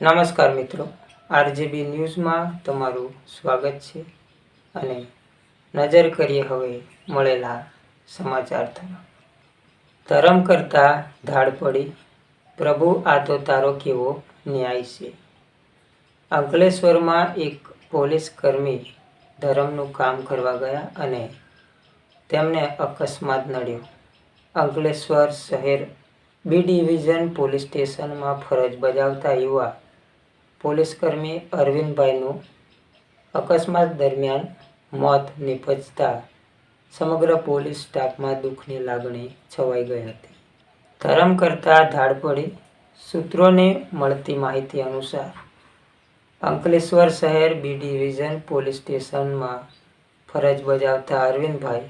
નમસ્કાર મિત્રો. આરજીબી ન્યૂઝમાં તમારું સ્વાગત છે અને નજર કરીએ હવે મળેલા સમાચાર તરફ. ધરમ કરતા ધાડ પડી, પ્રભુ આ તો તારો કેવો ન્યાય છે. અંકલેશ્વરમાં એક પોલીસ કર્મી ધરમનું કામ કરવા ગયા અને તેમને અકસ્માત નડ્યો. અંકલેશ્વર શહેર બી ડિવિઝન પોલીસ સ્ટેશનમાં ફરજ બજાવતા યુવા પોલીસકર્મી અરવિંદભાઈનું અકસ્માત દરમિયાન મોત નીપજતા સમગ્ર પોલીસ સ્ટાફમાં દુઃખની લાગણી છવાઈ ગઈ હતી. ધરમ કરતા ધાડ પડી સૂત્રોને મળતી માહિતી અનુસાર, અંકલેશ્વર શહેર બી ડિવિઝન પોલીસ સ્ટેશનમાં ફરજ બજાવતા અરવિંદભાઈ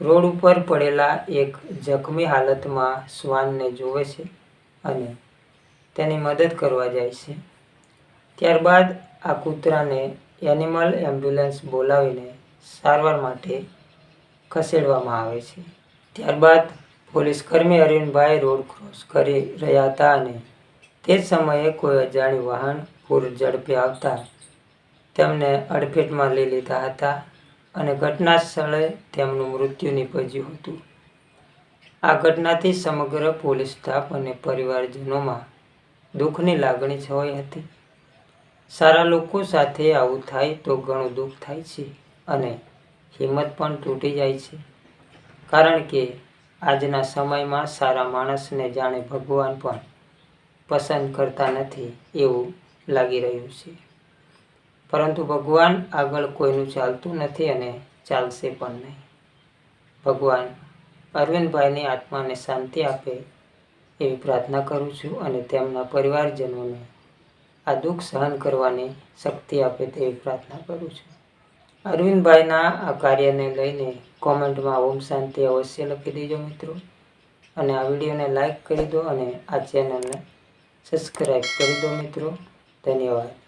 રોડ ઉપર પડેલા એક જખમી હાલતમાં શ્વાનને જુએ છે અને તેની મદદ કરવા જાય છે. ત્યારબાદ આ કૂતરાને એનિમલ એમ્બ્યુલન્સ બોલાવીને સારવાર માટે ખસેડવામાં આવે છે. ત્યારબાદ પોલીસ કર્મી અરવિંદભાઈ રોડ ક્રોસ કરી રહ્યા હતા અને તે જ સમયે કોઈ અજાણ્યું વાહન પૂર ઝડપે આવતા તેમને અડફેટમાં લઈ લીધા હતા અને ઘટના સ્થળે તેમનું મૃત્યુ નીપજ્યું હતું. આ ઘટનાથી સમગ્ર પોલીસ સ્ટાફ અને પરિવારજનોમાં દુઃખની લાગણી છવાઈ હતી. સારા લોકો સાથે આવું થાય તો ઘણું દુઃખ થાય છે અને હિંમત પણ તૂટી જાય છે. કારણ કે આજના સમયમાં સારા માણસને જાણે ભગવાન પણ પસંદ કરતા નથી એવું લાગી રહ્યું છે. પરંતુ ભગવાન આગળ કોઈનું ચાલતું નથી અને ચાલશે પણ નહીં. ભગવાન અરવિંદભાઈની આત્માને શાંતિ આપે એવી પ્રાર્થના કરું છું અને તેમના પરિવારજનોને આ દુઃખ સહન કરવાની શક્તિ આપે તેવી પ્રાર્થના કરું છું. અરવિંદભાઈના આ કાર્યને લઈને કોમેન્ટમાં ઓમ શાંતિ અવશ્ય લખી દેજો મિત્રો. અને આ વિડીયોને લાઈક કરી દો અને આ ચેનલને સબસ્ક્રાઈબ કરી દો મિત્રો. ધન્યવાદ.